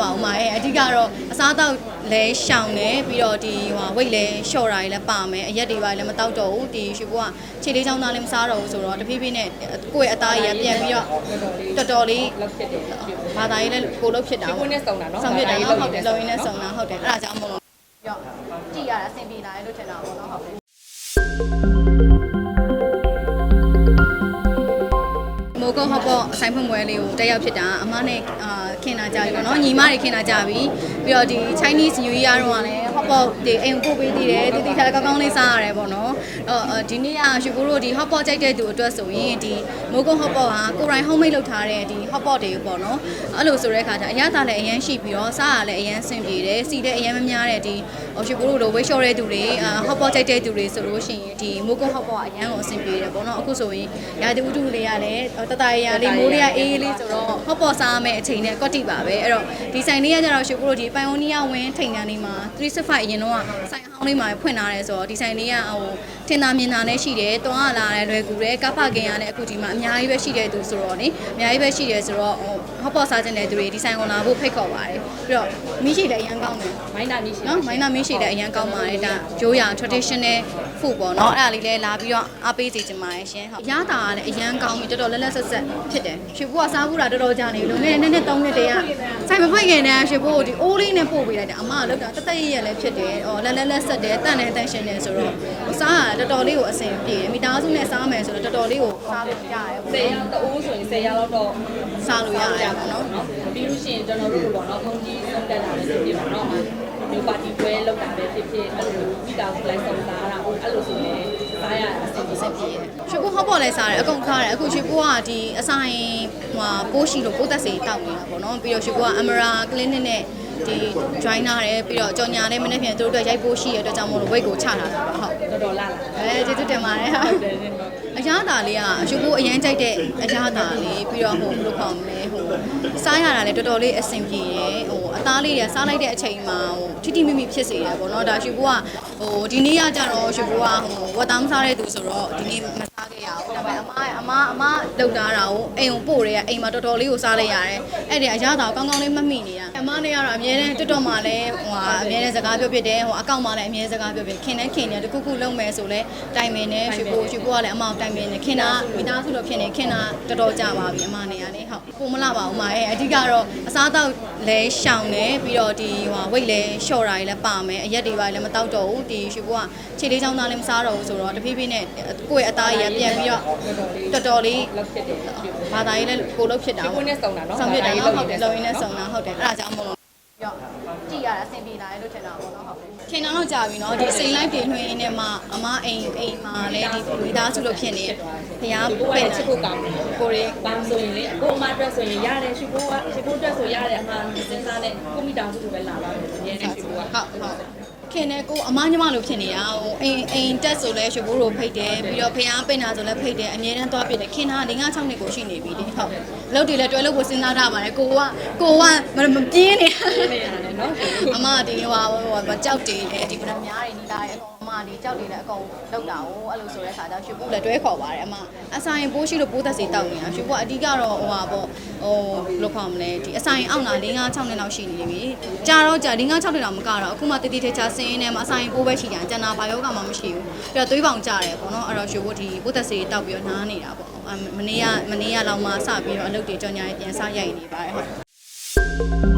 ပါဘူးမရဲ့အဓိကတော့အစားတောက်လဲရှောင်တယ်ပြီးတော့ဒီဟိုဝိတ်လဲလျှော့တာတွေလည်းပါမယ်အရက်တွေပါလည်းမတောက်တော့ဘူးဒီရွှေဘိုးကခြေလေးချောင်းသားလည်းမစားတော့ဘူးဆိုတော့တဖြည်းဖြည်းနဲ့ကိုယ့်ရဲ့အသားကြီးကပြန်ပြီးတော့တော်တော်လေးလောက်ဖြစ်တယ်ရွှေဘိုးဘာသာရေးလည်းကိုလို့ဖြစ်တာရွှေဘိုးနဲ့စုံတာနော်ဆောင်ဖြစ်တာဘာသာရေးဟုတ်လုပ်ဟုတ်နေတယ်တယ်လုံရင်းနဲ့စုံတာဟုတ်တယ်အဲ့ဒါကြောင့်မလို့ပြီးတော့ကြည့်ရတာအဆင်ပြေလာတယ်လို့ထင်တာပေါ့နော်ဟုတ်တယ် အဆိုင်ဖွင့်ပွဲလေးကိုတက်ရောက်ဖြစ်တာအမနဲ့အာခင်လာကြပြီပေါ့နော်ညီမတွေခင်လာကြပြီပြီးတော့ဒီ Chinese New Year တော့ကလည်း ဟော့ပေါ့ဒီအိမ်ကိုပို့ပေးသေးတယ်တီတီခါကောင်းကောင်းလေးစားရတယ်ပေါ့နော်အော်ဒီနေ့ကရှူကိုတို့ဒီ hot pot ကြိုက်တဲ့သူအတွက်ဆိုရင်ဒီမိုးကုတ် hot pot ဟာကိုရိုင်း homemade လုပ်ထားတဲ့ဒီ hot pot တွေပေါ့နော်အဲ့လိုဆိုတဲ့အခါကျအရသာလည်းအရန်ရှိပြီးတော့စားရလည်းအရန်ဆင်ပြေတယ်စီလည်းအရန်မများတဲ့ဒီဟိုရှူကိုတို့လိုဝေးလျှော့တဲ့သူတွေအာ hot pot ကြိုက်တဲ့သူတွေဆိုလို့ရှိရင်ဒီမိုးကုတ် hot pot ကအရန်ကိုအဆင်ပြေတယ်ပေါ့နော်အခုဆိုရင်ရာသီဥတုလေးကလည်းတတရရလေးမိုးလေးကအေးအေးလေးဆိုတော့ hot pot စားရမယ့်အချိန်နဲ့ကော့တိပါပဲအဲ့တော့ဒီဆိုင်လေးကကျတော့ရှူကိုတို့ဒီပိုင်အိုနီးယားဝင်းထိန်တန်းလေးမှာ365အရင်တော့ဆိုင်အဟောင်းလေးမှာဖွင့်ထားတယ်ဆိုတော့ဒီဆိုင်လေးကဟိုထင်သာမြင်သာနဲ့ရှိတယ်တွန်းရလာတယ်လွယ်ကူတယ်ကဖကင်ရလည်းအခုဒီမှာအများကြီးပဲရှိတဲ့သူဆိုတော့လေအများကြီးပဲရှိတယ်ဆိုတော့ဟို hot pot စားခြင်းတဲ့သူတွေဒီဆိုင်ကိုလာဖို့ဖိတ်ခေါ်ပါတယ်ပြီးတော့မိရှိလည်းအရင်ကောင်းတယ်မိုင်းတာမြရှိနော်မိုင်းနာမင်းရှိလည်းအရင်ကောင်းပါတယ်ဒါရိုးရာ traditional food ပေါ့နော်အဲ့ဒါလေးလည်းလာပြီးတော့အားပေးစီချင်ပါတယ်ရှင်ဟုတ်ရတာကလည်းအရင်ကောင်းပြီးတော်တော်လက်လက်ဆက်ဆက်ဖြစ်တယ်ရွှေဘိုးကစားဘူးတာတော်တော်ကြာနေပြီလို့နည်းနည်းနည်းသုံးနှစ်တည်းကဆိုင်မဖွင့်ခင်တည်းကရွှေဘိုးကိုဒီအိုးလေးနဲ့ပို့ပေးလိုက်တယ်အမကလောက်တာတသက်ရရလည်းဖြစ်တယ်ဟောလက်လက်လက်ဆက်တယ်တန့်တယ်တန့်ရှင်းတယ်ဆိုတော့စားရတော်တော်လေးကိုအဆင်ပြေတယ်မိသားစုနဲ့စားမယ်ဆိုတော့တော်တော်လေးကိုစားလို့ရတယ်ဆယ်ရောက်တအိုးဆိုရင်ဆယ်ရောက်တော့စားလို့ရတယ်ပေါ့နော်နော်ပြီးလို့ရှိရင်ကျွန်တော်တို့ပေါ့နော်ခုံကြီးဆုံးတက်တာလည်းဖြစ်ဖြစ်ပါနော်ဒီပါတီပွဲလောက်တာပဲဖြစ်ဖြစ်အဲ့လိုမိသားစုလိုက်ဆောင်စားတာအဲ့လိုဆိုရင်စားရအဆင်ပြေစက်ပြေတယ်ရွှေဘိုးဟော့ပေါ်လဲစားတယ်အကုန်ခါတယ်အခုရွှေဘိုးကဒီအဆိုင်ဟိုပိုးရှိလို့ပိုးသက်စေတောက်နေတာပေါ့နော်ပြီးတော့ရွှေဘိုးကအမရာ clinic နဲ့ ဒီ join နာတယ်ပြီးတော့ကြော်ညာလေးမနေ့ပြန်သူတို့အတွက်ရိုက်ပိုးရှိရတဲ့အတွက်ကြောင့်မို့လို့ weight ကိုချလာတာပါဟုတ်တော်တော်လာလာအဲကျေးဇူးတင်ပါတယ်ဟုတ်ဟုတ်တယ်ရှင်အရသာလေးကအရွှေဘိုးအရန်ကြိုက်တဲ့အရသာလေးပြီးတော့ဟိုဘယ်လိုခေါ်မလဲဟိုစားရတာလည်းတော်တော်လေးအဆင်ပြေတယ်ဟိုအသားလေးတွေစားလိုက်တဲ့အချိန်မှာဟိုထိထိမိမိဖြစ်စေတယ်ပေါ့နော်ဒါရွှေဘိုးကဟိုဒီနေ့ကကြတော့ရွှေဘိုးကဟိုဝတ်သားမစားတဲ့သူဆိုတော့ဒီနေ့မစား ခဲ့ရဘူးဒါပေမဲ့အမအမအမလောက်တာတာကိုအိမ်ကိုပို့ရဲအိမ်မှာတော်တော်လေးကိုစားလိုက်ရတယ်အဲ့ဒီအရသာကိုကောင်းကောင်းလေးမှတ်မိနေရအမနဲ့ကတော့အမြဲတမ်းတွတ်တော့မှလည်းဟိုဟာအမြဲတမ်းစကားပြောပြတယ်ဟိုအကောင့်မှလည်းအမြဲစကားပြောပြခင်နဲ့ခင်နဲ့တခုခုလုံးမယ်ဆိုလဲတိုင်မင်နဲ့ရွှေဘိုးရွှေဘိုးကလည်းအမောင်တိုင်မင်နဲ့ခင်တာမိသားစုလိုဖြစ်နေခင်တာတော်တော်ကြာပါပြီအမနဲ့ကလေဟုတ်ပုံမလာပါဘူးမရဲ့အဓိကတော့အစားတောက်လဲရှောင်တယ်ပြီးတော့ဒီဟိုဝိတ်လဲလျှော့တာတွေလည်းပါမယ်အရက်တွေပါလည်းမတောက်တော့ဘူးဒီရွှေဘိုးကခြေလေးချောင်းသားလည်းမစားတော့ဘူးဆိုတော့တဖြည်းဖြည်းနဲ့ကိုယ့်ရဲ့အသားကြီးကပြန်ပြီးတော့တော်တော်လေးလောက်ဖြစ်တယ်ရွှေဘိုးဘာသာရေးလည်းကိုလို့ဖြစ်တာရွှေဘိုးနဲ့စုံတာနော်ဆောင်ဖြစ်တာဘာသာရေးဟုတ်တယ်လုပ်လုံနေရတယ်င်းနဲ့စုံတာဟုတ်တယ်အဲ့ဒါကြောင့်မလို့ရောကြည့်ရတာအဆင်ပြေလာတယ်လို့ထင်တာပေါ့နော်ဟုတ်ခင်ဗျားတို့ကြာပြီနော်ဒီစိန်လိုက်တွေနှွှင်းရင်းနဲ့မှအမအိမ်အိမ်မှာလည်းဒီမိသားစုလို့ဖြစ်နေဘုရားဘိုးကပဲ့ချစ်ဖို့ကောင်းတယ်ကိုရီဘာဆိုရင်လေကိုအမအတွက်ဆိုရင်ရတယ်ရွှေဘိုးကရွှေဘိုးအတွက်ဆိုရတယ်အမှစဉ်းစားနဲ့ကိုမိတောင်စုလိုပဲလာပါမယ်အရင်ကရွှေဘိုးကဟုတ်ဟုတ် ခင်နဲ့ကိုအမညီမလို့ဖြစ်နေတာဟိုအိမ်အိမ်တက်ဆိုလဲရွှေဘိုးတို့ဖိတ်တယ်ပြီးတော့ဖះပိတ်နာဆိုလဲဖိတ်တယ်အမြဲတမ်းသွားပြတယ်ခင်ဗျား၄၅6နှစ်ကိုရှိနေပြီလေဟုတ်အလုပ်တွေလည်းတွဲလို့ကိုစဉ်းစားထားပါတယ်ကိုကကိုကမပြင်းနေနေရတယ်နော်အမဒီဟိုဟိုကြောက်တွေလေဒီပနများတွေနီးလာရဲ့အကောင်အမ ဒီကြောက်တွေလည်းအကောင်လောက်တာကိုအဲ့လိုဆိုတဲ့ခါကျရွှေပူလည်းတွဲခေါ်ပါတယ်အမအဆိုင်ပိုးရှိလို့ပိုးသက်စီတောက်နေတာရွှေပူကအဓိကတော့ဟိုဟာပေါ့ဟိုဘယ်လိုခေါ်မလဲဒီအဆိုင်အောက်လာ၄၅6နှစ်လောက်ရှိနေပြီကြာတော့ကြာ၄၅6နှစ်လောက်မကတော့အခုမှတတိထေချာစင်းနေမှာအဆိုင်ပိုးပဲရှိကြကျန်တာဘာယောဂမှမရှိဘူးပြီးတော့သွေးပေါင်ကြတယ်ပေါ့နော်အဲ့တော့ရွှေပူဒီပိုးသက်စီတောက်ပြီးတော့နားနေတာပေါ့မနေ့ကမနေ့ကလောက်မှစပြီးတော့အလုပ်တွေကြော်ညာပြန်စရိုက်နေပါတယ်ဟုတ်